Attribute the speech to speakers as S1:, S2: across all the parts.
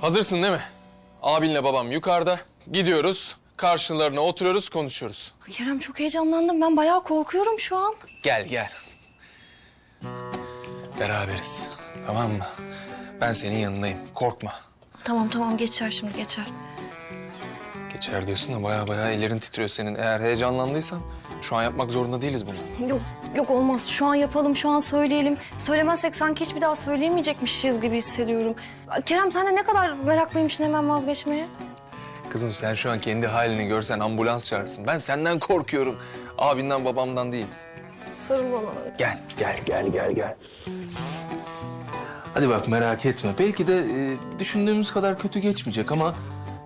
S1: Hazırsın değil mi? Abinle babam yukarıda. Gidiyoruz. Karşılarına oturuyoruz, konuşuyoruz.
S2: Kerem çok heyecanlandım. Ben bayağı korkuyorum şu an.
S1: Gel gel. Beraberiz. Tamam mı? Ben senin yanındayım. Korkma.
S2: Tamam tamam geçer şimdi geçer.
S1: Geçer diyorsun da baya baya ellerin titriyor senin. Eğer heyecanlandıysan şu an yapmak zorunda değiliz bunu.
S2: Yok yok olmaz. Şu an yapalım, şu an söyleyelim. Söylemezsek sanki hiç bir daha söyleyemeyecekmişiz gibi hissediyorum. Kerem sen de ne kadar meraklıymışsın hemen vazgeçmeye.
S1: Kızım sen şu an kendi halini görsen ambulans çağırsın. Ben senden korkuyorum. Abinden babamdan değil.
S2: Sarıl bana.
S1: Gel, gel, gel, gel, gel. Hadi bak merak etme. Belki de e, düşündüğümüz kadar kötü geçmeyecek ama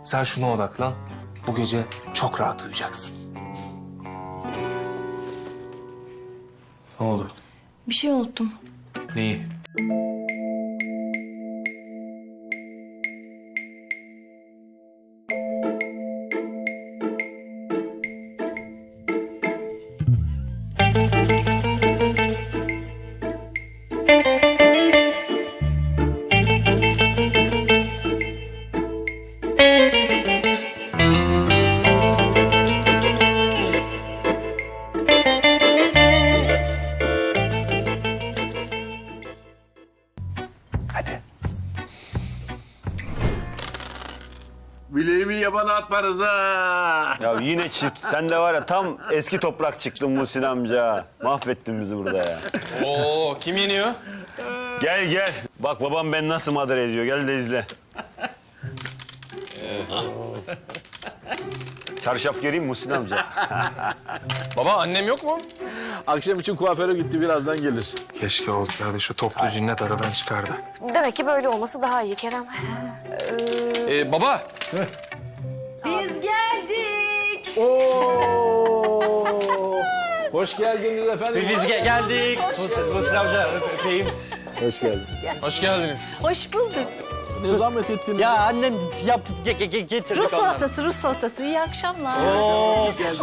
S1: sen şuna odaklan. Bu gece çok rahat uyuyacaksın. Ne oldu?
S2: Bir şey unuttum.
S1: Neyi?
S3: Atma Rıza.
S4: Ya yine çift. Sen de var ya tam eski toprak çıktın Muhsin amca. Mahvettin bizi burada ya.
S1: Oo, kim yeniyor?
S4: Gel gel. Bak babam ben nasıl madara ediyor. Gel de izle. Çarşaf göreyim Muhsin amca.
S1: Baba annem yok mu?
S3: Akşam için kuaföre gitti birazdan gelir.
S1: Keşke olsaydı şu toplu cinnet aradan çıkardı.
S2: Demek ki böyle olması daha iyi Kerem.
S1: Ee, baba.
S3: Oo! Hoş geldiniz efendim.
S5: Biz ge- geldik. Muhsin amca öp- öpeyim.
S3: Hoş geldin.
S1: Hoş geldiniz.
S6: Hoş bulduk.
S3: Ne zahmet ettiniz.
S5: Ya annem yaptı ge- ge- ge- getirdik
S6: Rus salatası, Rus salatası. İyi akşamlar.
S5: Oo,
S6: gel.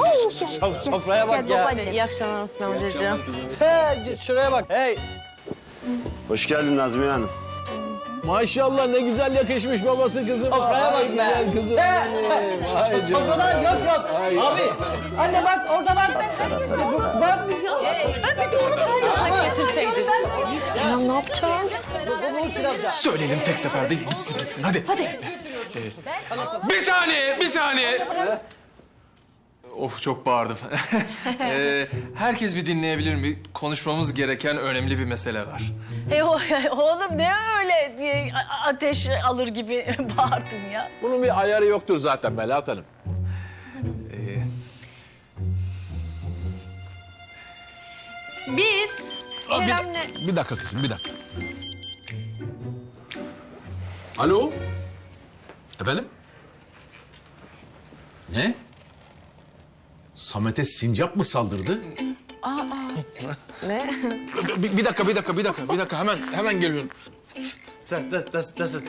S5: sofraya bak
S6: Gel
S5: ya.
S6: babaanne. İyi akşamlar Mustafa amcacığım.
S5: He, şuraya bak. Hey.
S4: Hoş geldin Nazmiye Hanım.
S3: Maşallah ne güzel yakışmış babası kızım.
S5: Sofraya
S3: Ay,
S5: bak be.
S3: Güzel kızım benim. Vay canına.
S5: Sofralar yok yok.
S3: Ay.
S5: Abi. Anne bak orada bak. Bak.
S6: Getirseydin.
S2: Kerem ne yapacağız?
S1: Söyleyelim tek seferde bitsin gitsin hadi. Hadi. bir saniye, bir saniye. Of çok bağırdım. Ee, herkes bir dinleyebilir mi? Konuşmamız gereken önemli bir mesele var.
S6: E, o- oğlum ne öyle diye ateş alır gibi bağırdın ya.
S3: Bunun bir ayarı yoktur zaten Melahat Hanım.
S2: Biz
S3: Aa, bir, bir dakika kızım bir dakika. Alo? Efendim? Ne? Samet'e sincap mı saldırdı?
S2: Ne?
S3: Bir, bir dakika, bir dakika, bir dakika, bir dakika. Hemen, hemen geliyorum.
S5: Nasıl?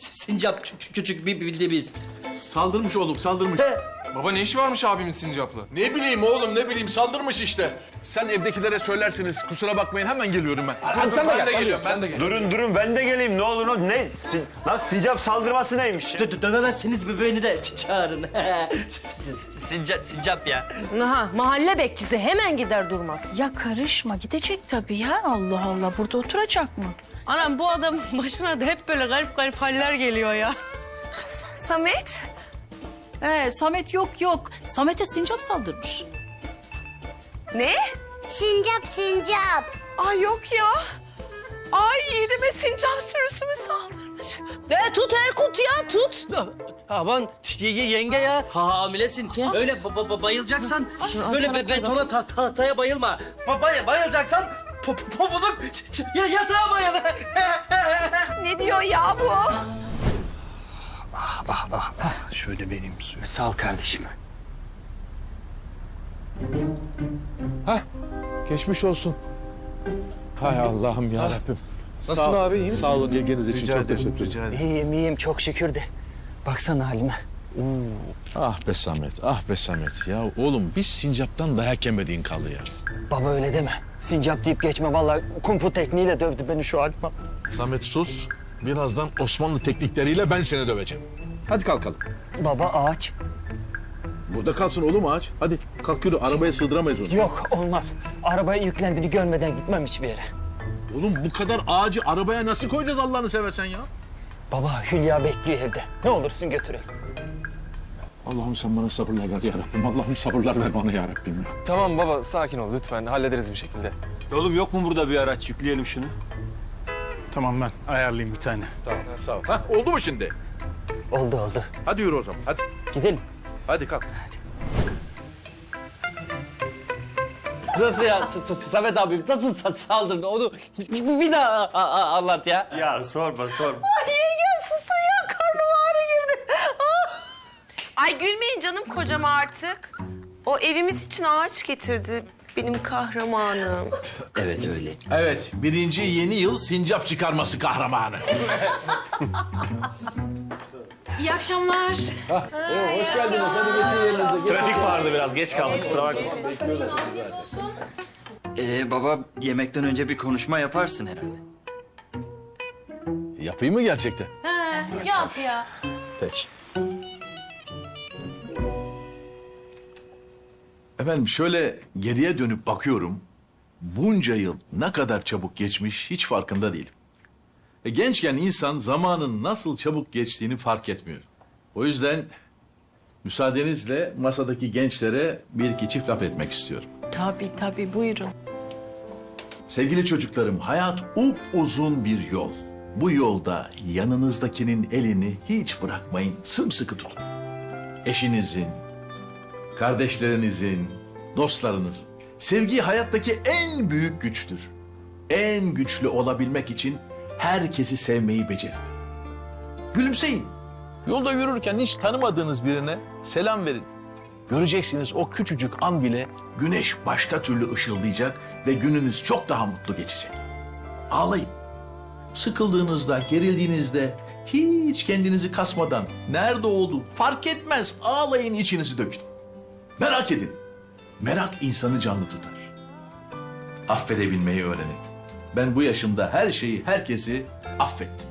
S5: Sincap küçük, küçük bir bildi biz.
S3: Saldırmış oğlum, saldırmış.
S1: Baba ne işi varmış abimin sincaplı?
S3: Ne bileyim oğlum, ne bileyim saldırmış işte. Sen evdekilere söylersiniz, kusura bakmayın hemen geliyorum ben. Hadi sen de
S1: ben
S3: gel,
S1: de geliyorum, ben de geliyorum.
S4: Durun durun ben de geleyim. Ne olur ne? Ne? Sin- Nasıl sincap saldırması neymiş?
S5: Dö- dö- Dövemezseniz bir beni de ç- çağırın. sincap, sincap ya.
S6: Aha, mahalle bekçisi hemen gider durmaz.
S7: Ya karışma gidecek tabii ya. Allah Allah burada oturacak mı?
S6: Anam bu adam başına da hep böyle garip garip haller geliyor ya.
S2: Samet?
S7: Ee, Samet yok yok. Samet'e sincap saldırmış.
S2: Ne?
S8: Sincap sincap.
S2: Ay yok ya. Ay yiğidime sincap sürüsü mü saldırmış?
S6: E, tut Erkut ya tut.
S5: Aman y- y- yenge ya ha, hamilesin. Öyle ba- ba- bayılacaksan böyle be betona ta- tahtaya bayılma. Ba- bay- bayılacaksan po- po- pofuduk ya yatağa bayıl.
S2: Ne diyor ya bu?
S1: Şöyle benim suyu.
S5: Sağ ol kardeşim.
S3: Geçmiş olsun. Hay Allah'ım ya Rabbim.
S1: Nasılsın abi, iyi misin?
S3: Sağ olun ilginiz için çok teşekkür ederim.
S5: İyiyim iyiyim çok şükür de. Baksana halime.
S3: Ah be Samet, ah be Samet. Ya oğlum biz sincaptan dayak yemediğin kaldı ya.
S5: Baba öyle deme. Sincap deyip geçme vallahi kung fu tekniğiyle dövdü beni şu halime.
S3: Samet sus. Birazdan Osmanlı teknikleriyle ben seni döveceğim. Hadi kalkalım.
S5: Baba ağaç.
S3: Burada kalsın oğlum ağaç. Hadi kalk yürü arabaya sığdıramayız onu.
S5: Yok olmaz. Arabaya yüklendiğini görmeden gitmem hiçbir yere.
S3: Oğlum bu kadar ağacı arabaya nasıl koyacağız Allah'ını seversen ya?
S5: Baba Hülya bekliyor evde. Ne olursun götürelim.
S3: Allah'ım sen bana sabırlar ver ya Rabbim. Allah'ım sabırlar ver bana ya Rabbim ya.
S1: Tamam baba sakin ol lütfen hallederiz bir şekilde.
S4: Oğlum yok mu burada bir araç? Yükleyelim şunu.
S9: Tamam ben ayarlayayım bir tane.
S3: Tamam sağ ol. Hah, oldu mu şimdi?
S5: Oldu oldu.
S3: Hadi yürü o zaman. Hadi.
S5: Gidelim.
S3: Hadi kalk.
S5: Nasıl ya S- S- Samet abi nasıl sa- saldırdı onu bir, bir daha a- a- anlat ya.
S4: Ya sorma sorma.
S6: Yengem susuyor karnım ağrı girdi. Ah!
S10: Ay gülmeyin canım kocam artık. O evimiz için ağaç getirdi benim kahramanım.
S5: Evet öyle.
S3: Evet, birinci yeni yıl sincap çıkarması kahramanı.
S2: İyi akşamlar.
S3: hoş geldiniz. Hadi geçin yerinize. Trafik vardı biraz. Geç kaldık. Kusura bakma.
S11: Ee, baba yemekten önce bir konuşma yaparsın herhalde.
S3: Yapayım mı gerçekten?
S6: Yap ya.
S3: Peki. Efendim şöyle geriye dönüp bakıyorum. Bunca yıl ne kadar çabuk geçmiş hiç farkında değilim. E, gençken insan zamanın nasıl çabuk geçtiğini fark etmiyor. O yüzden müsaadenizle masadaki gençlere bir iki çift laf etmek istiyorum.
S6: Tabii tabii buyurun.
S3: Sevgili çocuklarım, hayat uzun bir yol. Bu yolda yanınızdakinin elini hiç bırakmayın, sımsıkı tutun. Eşinizin, kardeşlerinizin, dostlarınızın. Sevgi hayattaki en büyük güçtür. En güçlü olabilmek için herkesi sevmeyi becerin. Gülümseyin. Yolda yürürken hiç tanımadığınız birine selam verin. Göreceksiniz o küçücük an bile güneş başka türlü ışıldayacak ve gününüz çok daha mutlu geçecek. Ağlayın. Sıkıldığınızda, gerildiğinizde hiç kendinizi kasmadan nerede oldu fark etmez ağlayın içinizi dökün. Merak edin. Merak insanı canlı tutar. Affedebilmeyi öğrenin. Ben bu yaşımda her şeyi, herkesi affettim.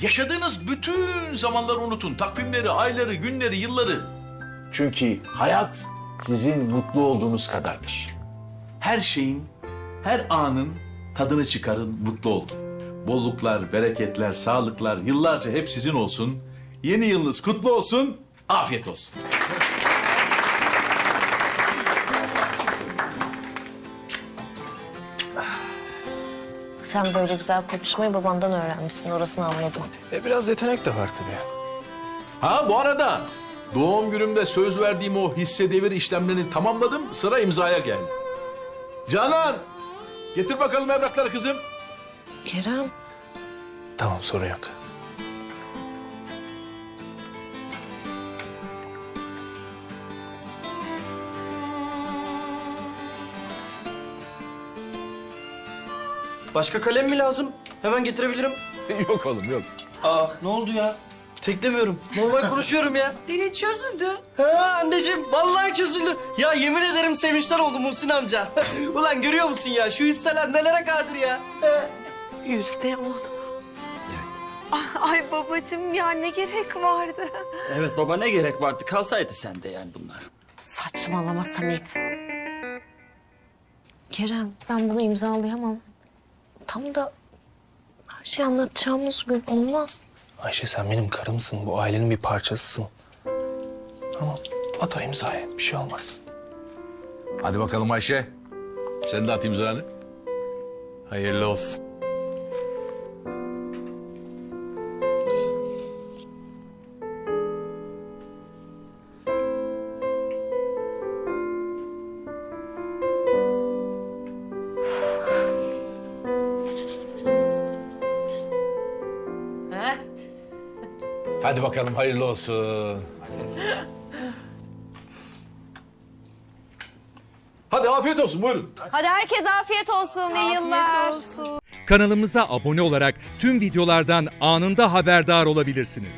S3: Yaşadığınız bütün zamanları unutun. Takvimleri, ayları, günleri, yılları. Çünkü hayat sizin mutlu olduğunuz kadardır. Her şeyin, her anın tadını çıkarın, mutlu olun. Bolluklar, bereketler, sağlıklar yıllarca hep sizin olsun. Yeni yılınız kutlu olsun, afiyet olsun.
S2: Sen böyle güzel konuşmayı babandan öğrenmişsin. Orasını anladım.
S1: E, biraz yetenek de var tabii.
S3: Ha bu arada doğum günümde söz verdiğim o hisse devir işlemlerini tamamladım. Sıra imzaya geldi. Canan, getir bakalım evrakları kızım.
S2: Kerem.
S1: Tamam sorun yok.
S5: Başka kalem mi lazım? Hemen getirebilirim.
S3: yok oğlum yok.
S5: Aa ne oldu ya? Teklemiyorum. Normal konuşuyorum ya.
S7: Dili çözüldü.
S5: Ha anneciğim vallahi çözüldü. Ya yemin ederim sevinçten oldum Muhsin amca. Ulan görüyor musun ya şu hisseler nelere kadir ya. He.
S10: Yüzde on. Ay babacığım ya ne gerek vardı?
S11: Evet baba ne gerek vardı kalsaydı sende yani bunlar.
S2: Saçmalama Samet. Kerem ben bunu imzalayamam. Tam da her şeyi anlatacağımız gün olmaz.
S1: Ayşe sen benim karımsın. Bu ailenin bir parçasısın. Tamam at o imzayı. Bir şey olmaz.
S3: Hadi bakalım Ayşe. Sen de at imzanı.
S1: Hayırlı olsun.
S3: Hadi bakalım hayırlı olsun. Hadi afiyet olsun buyurun.
S2: Hadi herkes afiyet olsun. iyi yıllar.
S12: Kanalımıza abone olarak tüm videolardan anında haberdar olabilirsiniz.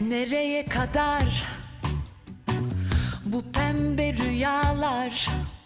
S7: Nereye kadar
S13: Bu pembe rüyalar